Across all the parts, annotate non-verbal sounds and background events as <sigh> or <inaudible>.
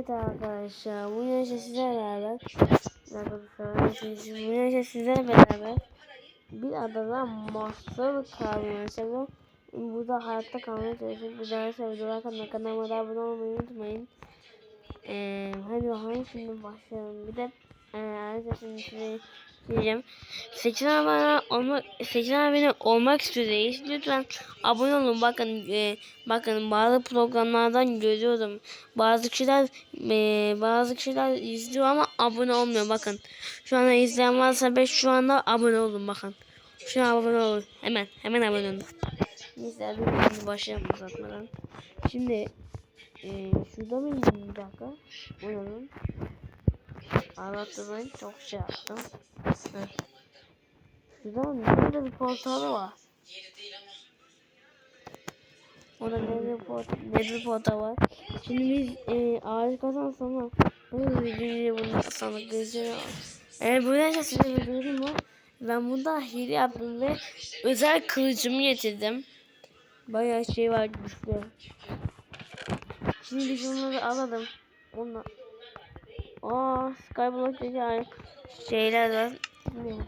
Evet arkadaşlar bu yaşta sizlerle beraber. Bu yaşta sizlerle beraber bir adada mahsur kalmaya çalışıyorum. Burada hayatta kalmaya çalışıyorum. Bu derse videolar kanalına kanalıma da abone olmayı unutmayın. Ee, hadi bakalım şimdi başlayalım. Bir de e, arkadaşlar şimdi diyeceğim. Seçin abone olmak, seçin abone olmak istiyorsanız lütfen abone olun. Bakın e, bakın bazı programlardan görüyorum. Bazı kişiler e, bazı kişiler izliyor ama abone olmuyor. Bakın şu anda izleyen varsa 5 şu anda abone olun bakın. Şu an abone olun. Hemen hemen abone olun. Neyse şimdi başlayalım uzatmadan. Şimdi e, şurada mı bir dakika? Uyanın. Anlattığım çok şey yaptım. Heh. Şurada nerede bir portalı var? Orada nerede bir portal, nerede bir portal var? Şimdi biz e, ağaç kazan sonra bu videoyu bunu sanık gözleri Eğer bu yaşta size durum var. Ben bunda hile yaptım ve özel kılıcımı getirdim. Bayağı şey var güçlü. Şimdi biz onları alalım. Onlar. Aa Skyblock yani şeyler var. Ne bu?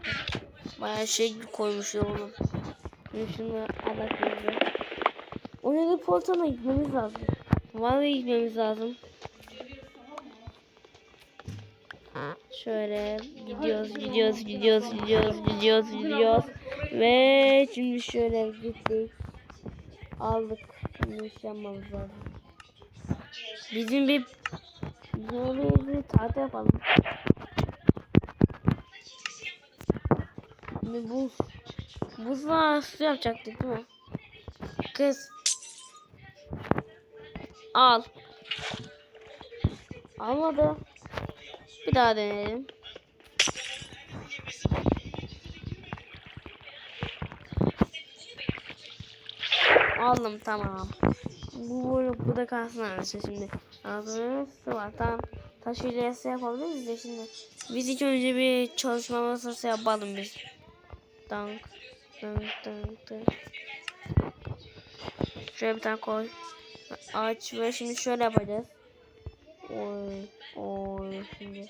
Bayağı şey koymuşlar oğlum. Şimdi şunu alakayım. Oraya da portala gitmemiz lazım. Vallahi gitmemiz lazım. Şöyle gidiyoruz, gidiyoruz, gidiyoruz, gidiyoruz, gidiyoruz, gidiyoruz. Ve şimdi şöyle gittik. Aldık. Şimdi iş yapmamız lazım. Bizim bir böyle bir tatil yapalım. Şimdi buz. Buzla su yapacaktık değil mi? Kız. Al. Almadı. Bir daha deneyelim. Aldım tamam. Bu bu da kalsın arkadaşlar şimdi. Su var tamam. Taş hilesi yapabiliriz de şimdi. Biz ilk önce bir çalışma masası yapalım biz. Dank. Dank dank dank. Şöyle bir tane koy. Aç ve şimdi şöyle yapacağız. Oy oy şimdi.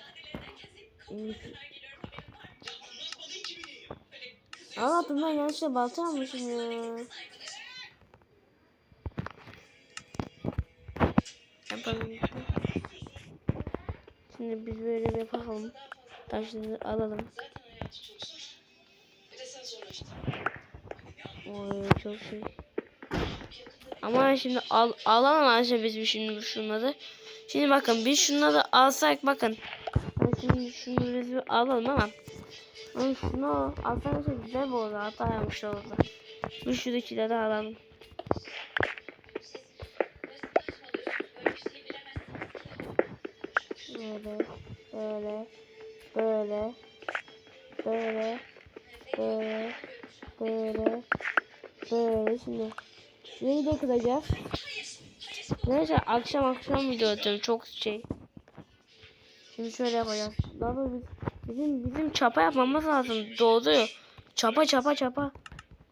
Aa ben yanlışlıkla balta almışım ya. Yapalım. Şimdi biz böyle bir yapalım. Taşları alalım. Oy çok şey. Ama şimdi al alalım arkadaşlar biz bir şimdi şunları. Şimdi bakın biz şunları alsak bakın. Şimdi şunu biz bir alalım ama. Ama şunu alsak güzel bu oldu. Hata yapmış oldu. Bir şuradakileri alalım. Böyle, böyle, böyle, böyle, böyle, böyle, böyle. Şimdi şurayı da kıracağız. Neyse akşam akşam video atıyorum çok şey. Şimdi şöyle yapacağız. Daha doğrusu bizim bizim çapa yapmamız lazım. Doğru. Çapa çapa çapa.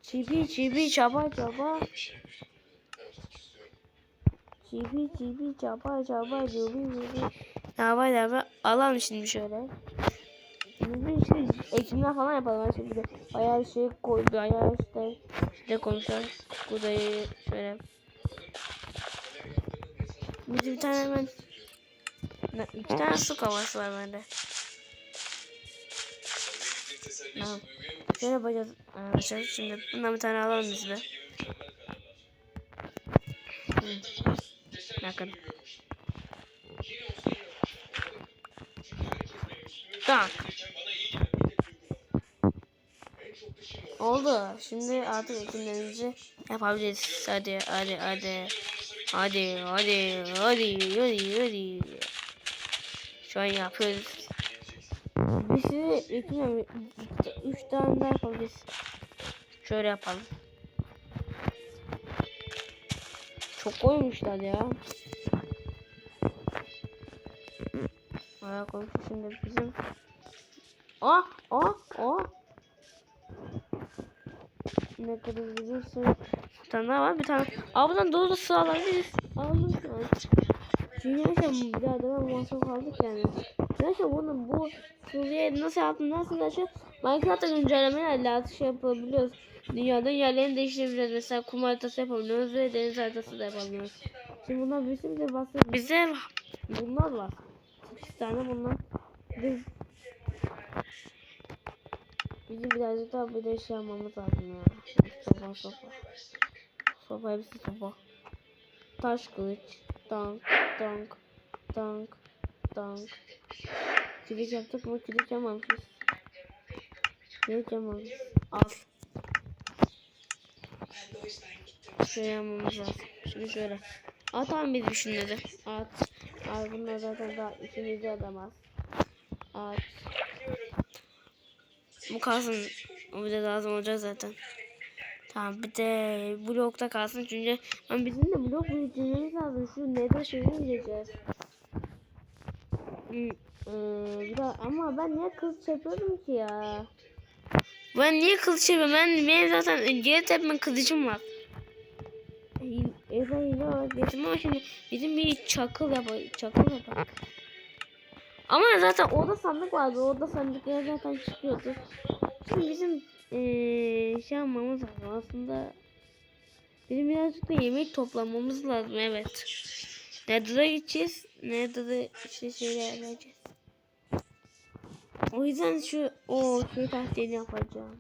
Çipi çipi çapa çapa. Çipi çipi çapa çapa çipi çipi. Yava yava alalım şimdi şöyle. Şimdi şimdi ekimler falan yapalım. Şimdi de bayağı şey koy, bayağı işte de konuşalım. Burayı şöyle. Bir bir tane hemen iki tane su kovası var bende. Tamam. Şöyle yapacağız arkadaşlar. Şimdi bundan bir tane alalım biz de. Bakın. Tak. Oldu. Şimdi artık ekimlerimizi yapabiliriz. Hadi hadi hadi. Hadi hadi hadi hadi hadi. Şu an yapıyoruz. Biz size ekim üç tane daha yapabiliriz. Şöyle yapalım. Çok koymuşlar ya. Bayağı koymuş şimdi bizim. Ah ah ah. Ne kadar bizim su. Bir tane daha var bir tane. Aa buradan dolu su alabiliriz. Alırız. Çünkü mesela bir adama mahsur kaldık yani. Mesela bunu bu Suriye nasıl yaptım nasıl nasıl Minecraft'ta güncellemelerle şey yapabiliyoruz. Dünyada yerlerini değiştirebiliyoruz. Mesela kum haritası yapabiliyoruz ve deniz haritası da yapabiliyoruz. Şimdi bunlar sürü bize bahsediyor. Bize bunlar var. 8 tane bunlar. Biz Bizim birazcık daha bir de şey yapmamız lazım ya. Sopa sopa. Sopa hepsi sopa. Taş kılıç. Dank. Dank. Dank. Dank. Kilik yaptık mı? Kilik yapmamışız. Kilik yapmamışız. Al. Şöyle yapmamız lazım. Şimdi şöyle. At tamam biz düşündü. At. Ay bunlar zaten daha ikimizi adamaz. At. Bu kalsın. Bir de lazım olacak zaten. Tamam bir de blokta kalsın çünkü ama bizim de blok büyütmemiz lazım. Şu nether şeyini gireceğiz. Hmm, ee, bir de- ama ben niye kılıç yapıyorum ki ya? Ben niye kılıç yapıyorum? Ben benim zaten geri tepme kılıcım var. Olarak getirdim ama şimdi bizim bir çakıl yap çakıl yapalım. Ama zaten orada sandık vardı. Orada sandıklar zaten çıkıyordu. Şimdi bizim eee şey yapmamız lazım aslında. Bizim birazcık da yemek toplamamız lazım evet. Nether'a gideceğiz. Nether'da işte şeyler yapacağız. O yüzden şu o şey tahtini yapacağım.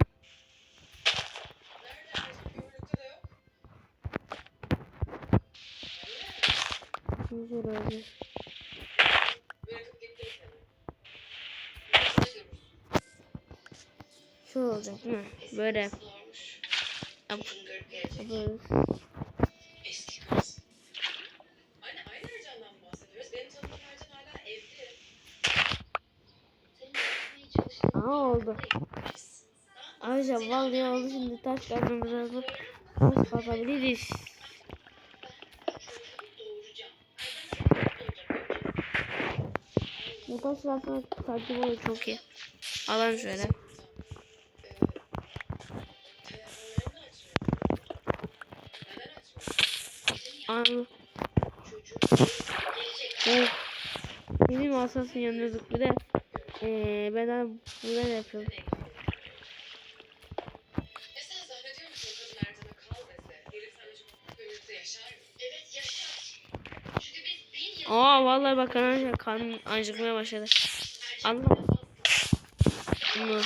işimiz var abi. Şöyle olacak değil mi? Böyle. Yap. Yapıyoruz. Aa oldu. Ayrıca vallahi oldu şimdi taş kazanımızı alıp taş kazanabiliriz. Montaj sırasında takip olur çok iyi. Alalım şöyle. Anladım. Evet. Bizim asasın yanına zıplıyor da ee, ben daha burada yapıyorum. Vallahi bak arkadaşlar karnım acıkmaya başladı. Allah. Mı?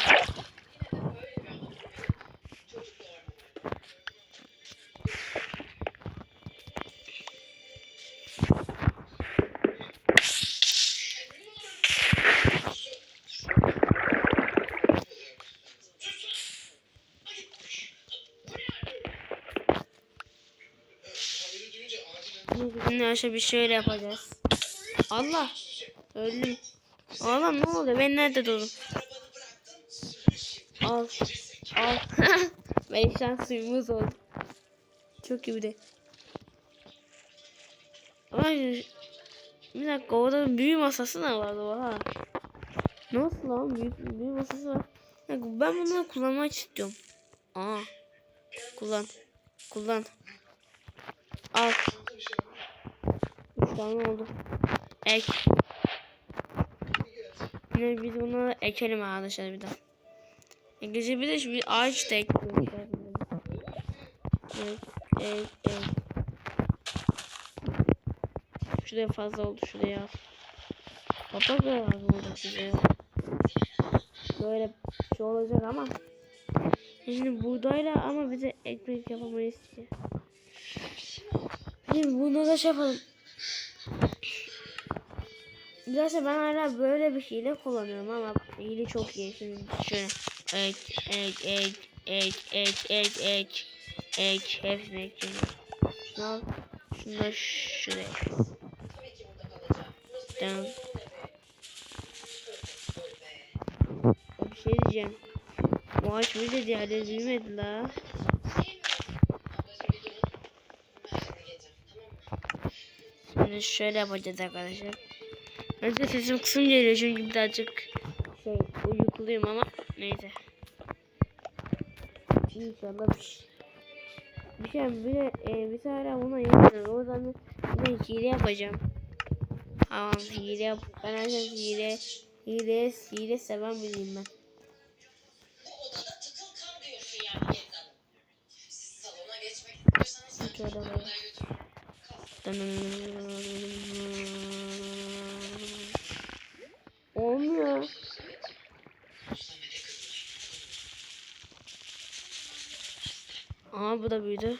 Arkadaşlar bir şöyle yapacağız. Allah. Öldüm. Oğlum ne oluyor? Ben nerede durdum? Al. Al. <laughs> Beş şans suyumuz oldu. Çok iyi bir de. Ay, bir dakika orada büyü masası da vardı ha. Nasıl lan büyü, büyü masası var. Ben bunu kullanmak istiyorum. Aa. Kullan. Kullan. Al. Üç tane oldu. Ek. Yine biz bunu ekelim arkadaşlar bir daha. E, gece bir de şu bir ağaç da ekliyoruz. Ek, ek, ek. Şuraya fazla oldu şuraya. Kapak da lazım olacak bize ya. Böyle şey olacak ama. Şimdi buğdayla ama bize ekmek yapamayız ki. Şimdi bunu da şey yapalım. Gerçi ben hala böyle bir hile kullanıyorum ama hile çok iyi. Şimdi şöyle ek ek ek ek ek ek ek ek hepsini ekledim. Şunu. Şunu da şuraya. Tamam. Bir şey diyeceğim. Bu ağaç böyle diğerleri büyümedi la. Şimdi şöyle yapacağız arkadaşlar. Önce sesim kısım geliyor çünkü birazcık şey uyukluyum ama neyse. İnşallah bir şey. Bir şey bir e, bir tane buna yapacağız. O zaman de hile yapacağım. Ama hile yap. Ben aslında hile, hile, hile seven biriyim ben. Bu Aha bu da büyüdü.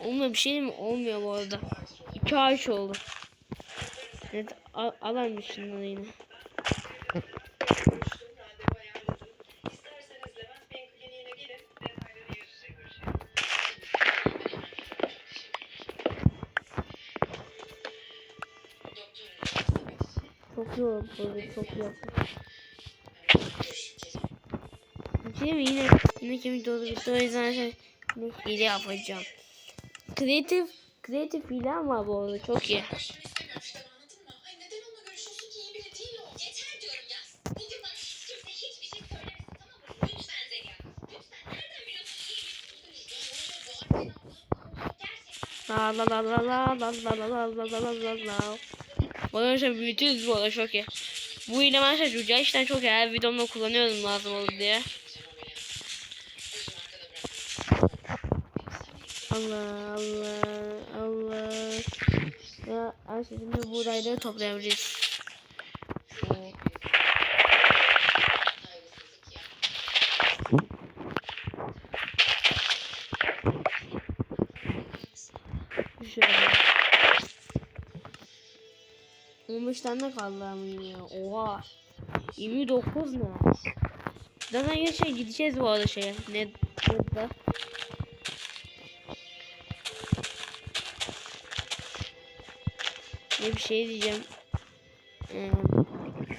Olmuyor bir şey mi? Olmuyor bu arada. İki ağaç oldu. Evet al alan dışından yine. çok iyi oldu. Çok iyi oldu. Şey mi yine yine kemik dolu bitti o yüzden şey yine hile yapacağım. Kreatif kreatif hile ama bu arada çok iyi. Değil şey ne. La la la la la la la la la la la la la. Bu arada şey büyütüyoruz bu arada çok iyi. Bu hile ben şey gerçekten çok iyi. Her videomda kullanıyorum lazım olur diye. Allah Allah Allah. Ya şimdi buğdayları toplayabiliriz. Şöyle. 15 tane kaldı ama yine. Oha. 29 ne? Zaten ya şey gideceğiz bu arada şeye. Ne? Burada. Ne bir şey diyeceğim. Ee,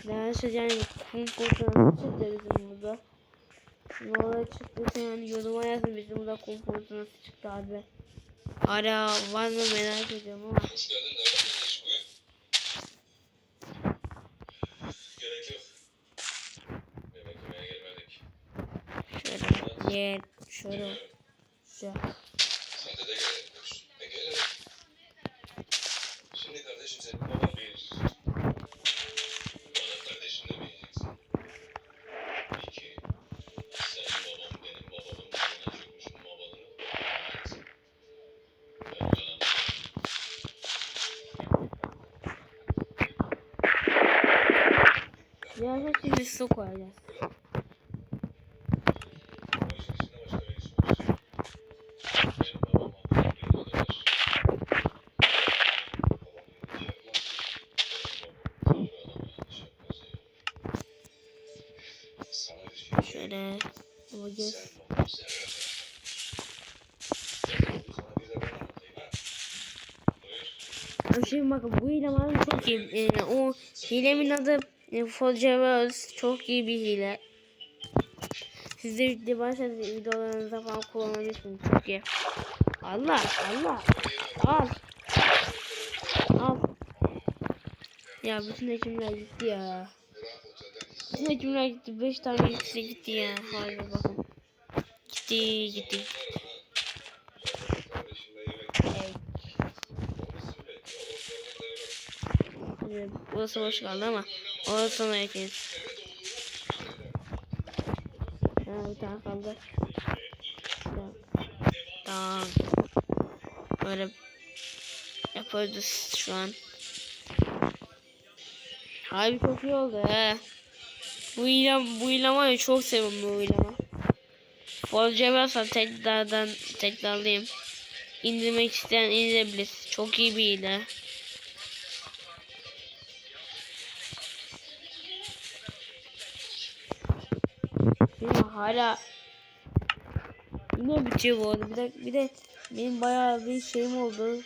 daha yani kum fırtınası çıktı bizim burada. Ne olay çıktıysa yani yoruma yazın bizim burada kum fırtınası çıktı abi. Hala var mı merak ediyorum ama. Hoş geldin. Nereden iş ben anlatayım ha. Buyur. Şimdi bakın bu var çok iyi. Ee, o hilemin adı Foceverse. Çok iyi bir hile. Siz de video başlarsanız videolarınızda falan kullanabilirsiniz. Çok iyi. Allah Allah. Al. Al. Ya bütün hekimler gitti ya. Bütün hekimler gitti. 5 tane ikisi gitti ya. Hadi bakın. Gitti gitti. Evet. Burası boş kaldı ama sonra ekleriz. Ha, bir tane kaldı. Tamam. Böyle yapıyoruz şu an. Abi çok iyi oldu he. Bu ilan bu ilan var ya çok seviyorum bu ilanı. Bolca varsa tekrardan tekrarlayayım. İndirmek isteyen indirebilir. Çok iyi bir hile. Hala yine bitiyor bu arada. Bir de, bir de benim bayağı bir şeyim oldu.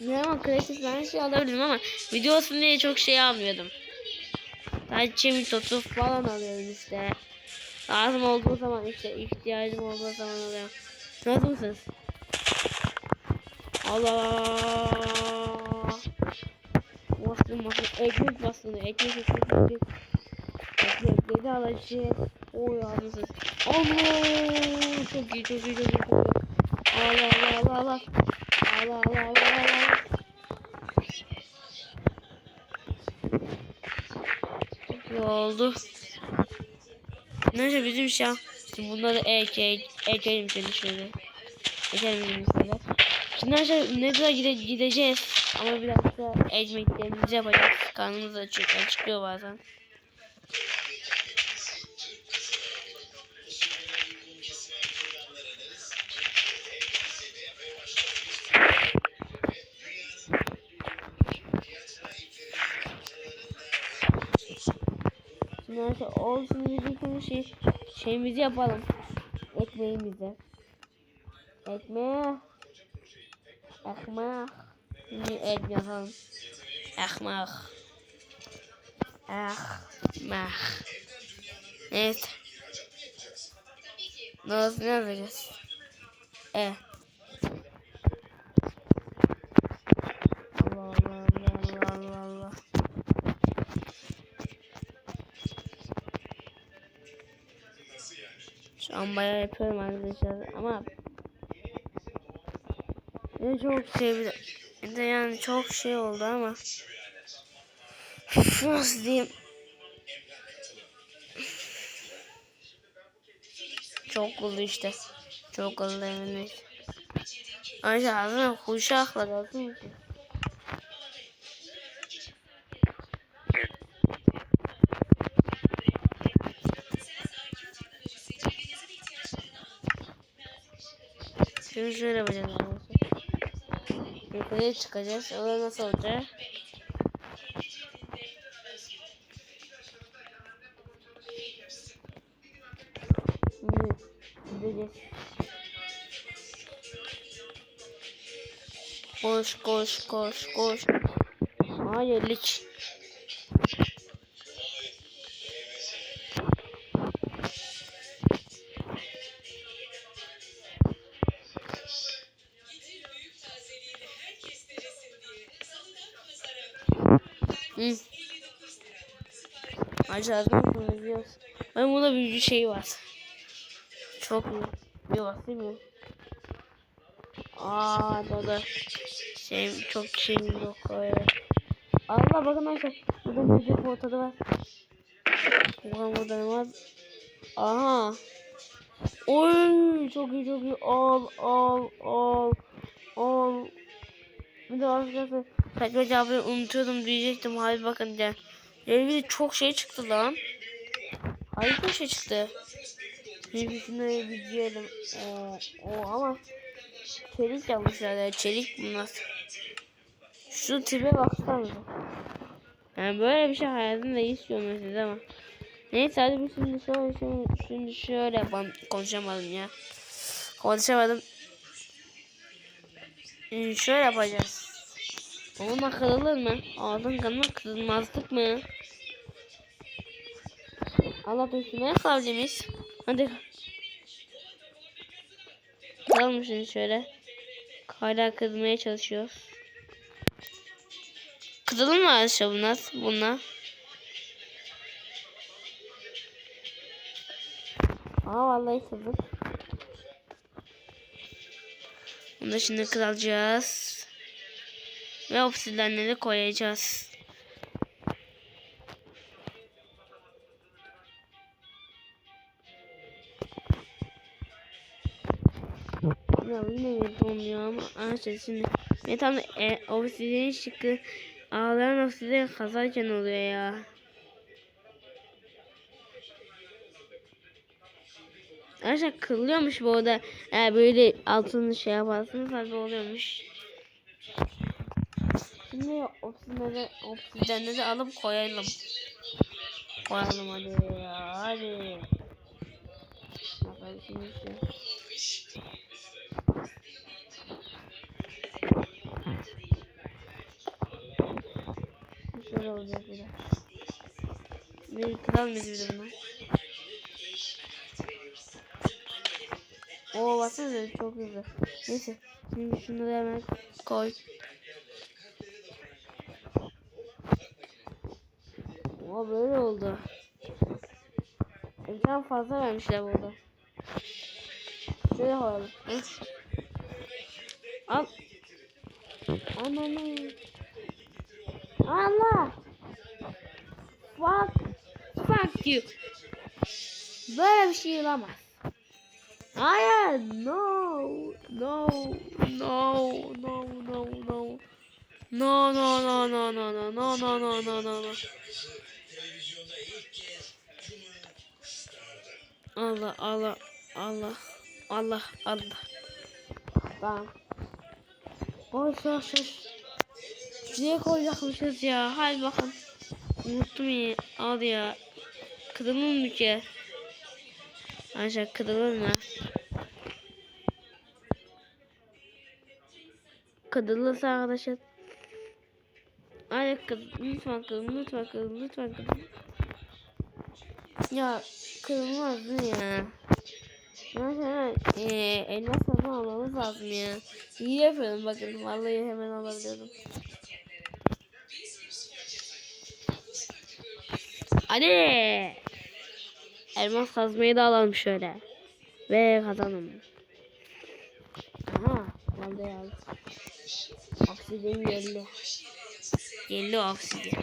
Ne ama kreatif ben şey alabilirim ama video olsun diye çok şey almıyordum. Sadece çemik totu falan alıyorum işte. Lazım olduğu zaman işte ihtiyacım olduğu zaman alıyorum. Nasıl mısınız? Allah! Bastım bastım. Ekmek bastım. Ekmek ekmek ekmek. Ekmekleri alacağız. Oy anasını. Allah! Çok iyi çok iyi çok iyi. Allah Allah Allah Allah. Allah Allah Allah Allah. İyi oldu. Neyse bizim şey Şimdi bunları ek ekelim şimdi şöyle. Ekelim şimdi şöyle. Şimdi arkadaşlar ne kadar gide gideceğiz. Ama biraz da ekmeklerimizi yapacağız. Karnımız açıyor, acıkıyor bazen. Şey, şeyimizi yapalım. Ekmeğimizi. Ekmeği. Ekmek. Ekmek yapalım. Ekmek. Ekmek. Evet. Nasıl ne yapacağız? E. An bayağı yapıyorum arkadaşlar ama ne çok bir de yani çok şey oldu ama nasıl diyeyim? Çok oldu işte. Çok oldu eminim Ayrıca ağzına kuşakla lazım Şimdi şöyle yapacağız. Yukarıya çıkacağız. Orada nasıl olacak? Koş koş koş koş. Hayır lik. Hı. Konuşuyoruz. Ben burada büyücü şey var. Çok iyi. Bir bak değil mi? Aa da şey çok şey yok öyle. Allah bakın arkadaşlar. Burada büyücü portalı var. Ulan burada ne var? Aha. Oy çok iyi çok iyi. Al al al al. Bir de arkadaşlar Tekrar cevabı unutuyordum diyecektim. Hayır bakın de. Elbide çok şey çıktı lan. Harika şey çıktı. Birbirine bir diyelim. Oo, o ama çelik yapmışlar ya. Çelik bunlar. Şu tipe baksanıza. Yani böyle bir şey hayatımda istiyorum size ama. Neyse hadi biz şimdi şöyle, şöyle, şimdi şöyle yapalım. Konuşamadım ya. Konuşamadım. Şimdi şöyle yapacağız. Onunla kırılır mı? Ağzın kanına kırılmazdık mı? Allah üstüne kavlimiz. Hadi. Kıralım şöyle. Hala kırmaya çalışıyoruz. Kırılır mı arkadaşlar bunlar? Bunlar. Aa vallahi kırdık. Bunu da şimdi kıracağız. Ve obsidenleri koyacağız. Ya yine olmuyor ama arkadaşlar şimdi ne tam e, obsidian şıkkı ağlayan obsidian kazarken oluyor ya. Arkadaşlar kırılıyormuş bu arada. Eğer böyle altını şey yaparsanız tabi oluyormuş. Şimdi obsidenleri, obsidenleri alıp koyalım. Koyalım hadi ya hadi. Şimdi işte. Şöyle olacak bir de. Bir kral de bunlar. Oo baksana çok güzel. Neyse. Şimdi şunları hemen koy. O böyle oldu. Ekran fazla vermişler burada. Şöyle koyalım. Al. Ananı. Allah. Fuck. Fuck you. Böyle bir şey olamaz. Hayır. No. No. No. No. No. No. No no no no no no no no no no no Allah Allah Allah Allah Allah. Tamam. Koş koş. Şuraya koyacakmışız ya. Hadi bakın. Unuttum ya. Al ya. Kırılır mı ki? Aşağı kırılır mı? Kırılırsa arkadaşlar. Ay kır, lütfen kırın, lütfen kırın, lütfen kırın. Ya kırılmaz mı ya? Mesela eee elmas satın almamız lazım ya. İyi yapıyorum bakın vallahi hemen alabiliyorum. Hadi. Elmas kazmayı da alalım şöyle. Ve kazanım. Aha. Vallahi aldım. Oksijen geldi. Geldi oksijen.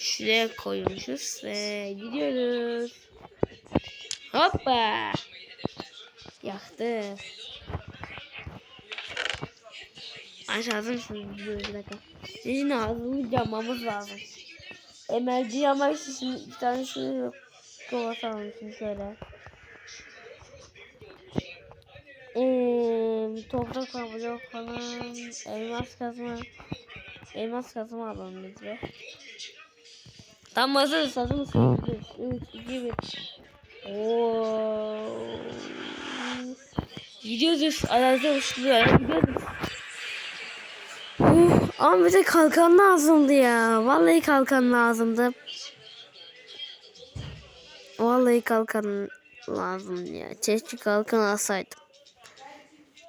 Şuraya koymuşuz ve gidiyoruz. Hoppa. Yaktı. Aşağıda mısın? Bir dakika. Sizin ağzını camamız lazım. Emelci yamak için bir tane şu kova salmışım şöyle. Eee toprak blok falan elmas kazma elmas kazma alalım biz de. Tam hazırız hazır mısın? 3, 2, 1. Oo. Gidiyoruz. Arazi uçluyor. Gidiyoruz. Uf, ama bize kalkan lazımdı ya. Vallahi kalkan lazımdı. Vallahi kalkan lazım ya. Keşke kalkan alsaydım.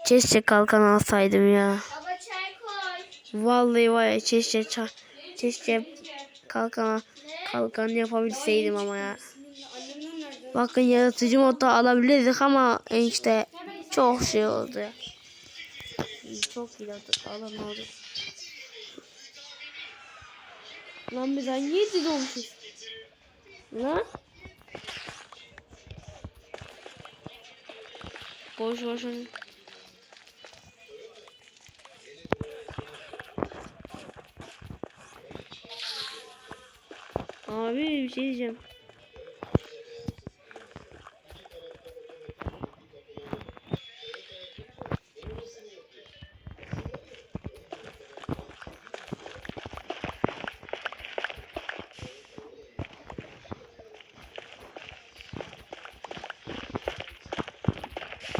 Keşke kalkan alsaydım ya. Baba çay koy. Vallahi var ya ça- keşke kalkan kalkan yapabilseydim ama ya. Bakın yaratıcı modda alabilirdik ama işte çok şey oldu ya. Çok ne oldu? Lan biz hangi yedi doğmuşuz? Lan? Koş koş koş. Abi bir şey diyeceğim.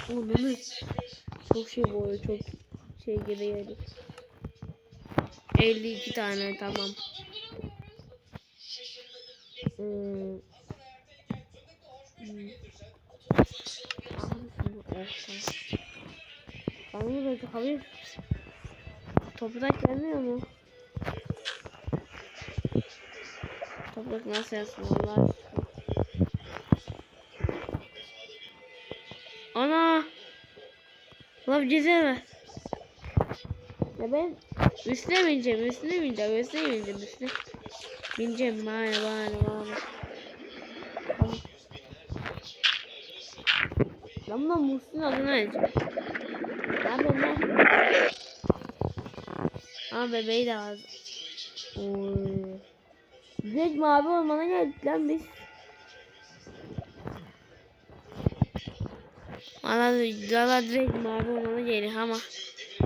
Ananı çok şey bu çok şey geri geldi. 52 tane tamam. Hmm. Hmm. Kanlı böyle havaya Toprak gelmiyor mu? Toprak nasıl yazsın Allah. Ana! Lan ver. Ya ben üstüne bineceğim, üstüne bineceğim, üstüne bineceğim, üstüne. Bineceğim, bana, bana. Tamam. Ben buna Muhsin adını vereceğim. Abi ne? Aa bebeği de lazım. Oy. Direkt mavi ormana geldik lan biz. Valla direkt mavi ormana geldik ama.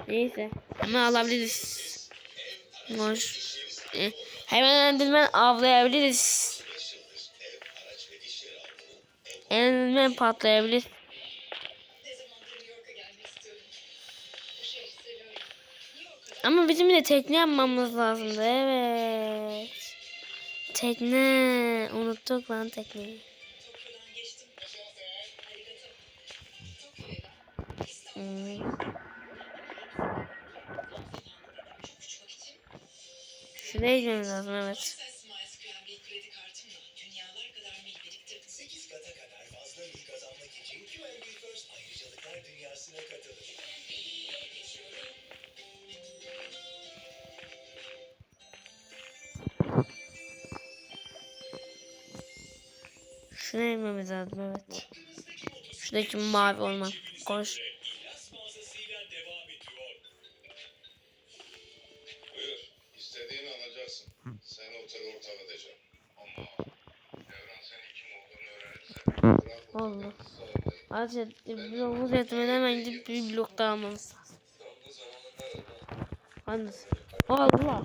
Neyse. Ama alabiliriz. Hoş. Eh, Hemen endirmen avlayabiliriz. Endirmen patlayabilir. Ama bizim de tekne yapmamız lazımdı. Evet. Tekne. Unuttuk lan tekneyi. Hmm. Şuraya girmem lazım evet. Şuna inmemiz lazım evet. Şuradaki mavi olma. Koş. Savunmayı. Ayrıca bloğumuz yetmeden hemen bir blok daha almamız lazım. Hangisi? Allah.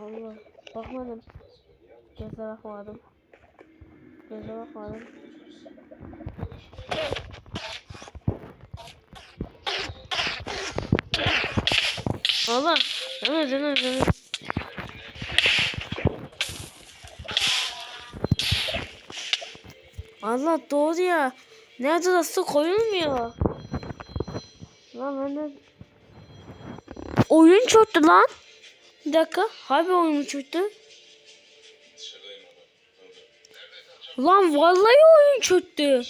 Allah. Bakmadım. Göze bakmadım. Göze bakmadım. Allah. Hemen hemen hemen. Allah doğru ya. Nerede nasıl koyulmuyor? Lan de... Oyun çöktü lan. Bir dakika. Harbi oyun çöktü. Lan vallahi oyun çöktü.